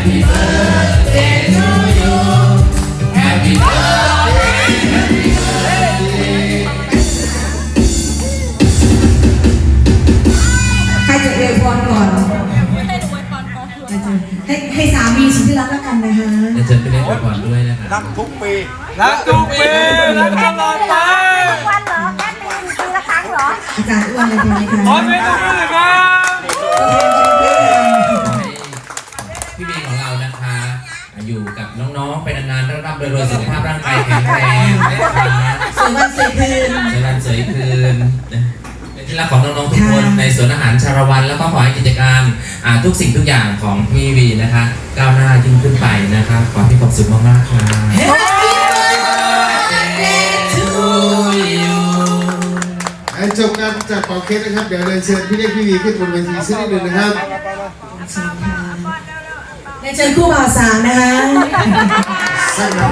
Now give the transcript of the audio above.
ใครจะอวยพรก่อนให้สามีฉัดที่รักแล้กันนะคะเดี๋ยวเไปเล่นก่อด้วยนะครัรักทุกปีรักทุกปีรักตลอดไปวันเหรอแค่ปีปีละครั้งเหรออาจารย์อ้วนเลยพรเลยขอค่ะ เป็นตัวมือครับ ขอให้พี่เมย์ของเรานะคะ อยู่กับน้องๆ ไปนานๆร่ำๆรวยๆสุขภาพร่างกายแข็งแรงนะคะสวยวันสวยคืนเจริญสวยคืนเป็นที่รักของน้องๆทุกคนในสวนอาหารชาละวัน แล้วก็ขอให้กิจการอ่าทุกสิ่งทุกอย่างของพี่วีนะคะ ก้าวหน้ายิ่งขึ้นไปนะคะขอให้มีความสุขมากๆค่ะ to you ให้จบการจากเป่าเค้กนะครับ เดี๋ยวเรียนเชิญพี่เล็กพี่วีขึ้นบนเวทีสักนิดหนึ่งนะครับเชิ ในเชิญคู่บ่าวสาวนะคะ